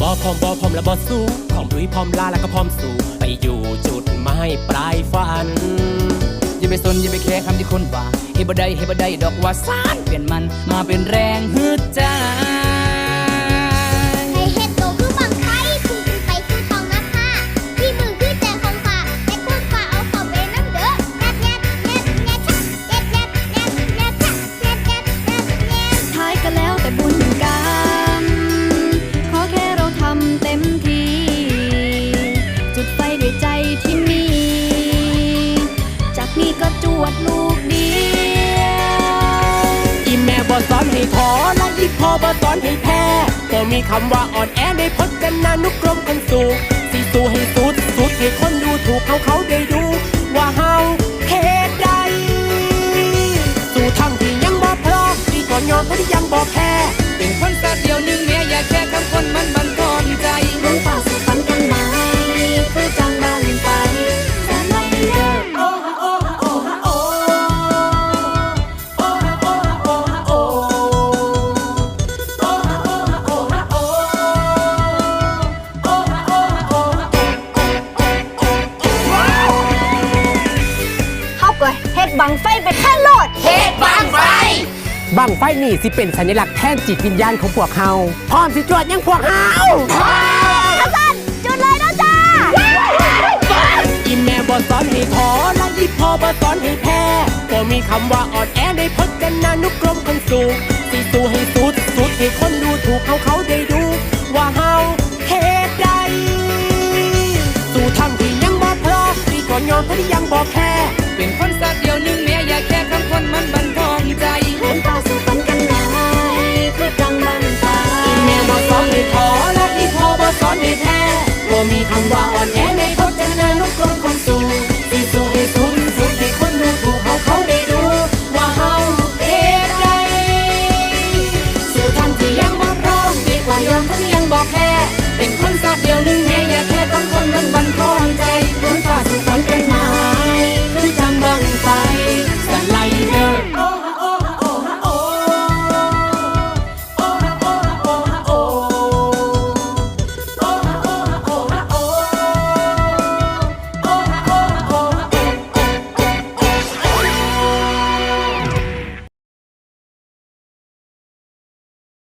พร้อมบอพร้อมและบอสู้พร้อมลุยพร้อมลาแล้วก็พร้อมสู้ไปอยู่จุดหมายปลายฝัน อย่าไปสนอย่าไปแคร์คำที่คนว่าเฮบ่ได้เฮบ่ได้ดอกว่าสานเปลี่ยนมันมาเป็นแรงฮึ บอสอนให้ท้อและอีพ่อบอสอนให้แพ้ก็มีคำว่าอ่อนแอในพจนานุกรมคนสูง เฮาก็เฮ็ดบังไฟไปแท่โลดบังไฟนี่สิเป็นสัญลักษณ์แทนจิตวิญญาณของพวกเฮาพร้อมสิจวดยังพวกเฮาทัสันจุดเลยนะจ้าอีแม่บอสอนให้ท้อและอีพ่อบอสอนให้แพ้ก็มีคำว่าอ่อนแอในพจนานุกรมคนสู่สิสู้ให้สุดสุดให้คนดูถูกเขาเขาได้ดู ว่าเฮาเฮ็ดได้สู่ทางที่ยังบ่พร้อมที่ก่อนยอมเพราะที่ยังบ่แพ้ เป็นคนสักเดียวหนึ่งแม่อย่าแค่คำคนมันบันทองใจเพื่อนเฝ้าสู้ฝันกันได้เพื่อกลางบ้านตายแม่บอกสอนให้พอรักให้พอบอกสอนให้แท้บ่มีคำว่าอ่อนแอในพจนานุกรมคนสู้สิสู้ให้สุงสุดให้คนดูถูกเขาเขาได้ดูว่าเฮาเอ็ดได้สู่ทันที่ยังบ่พร้อมดีกว่ายอมทั้งยังบอกแพ้เป็นคนสักเดียวหนึ่งแม่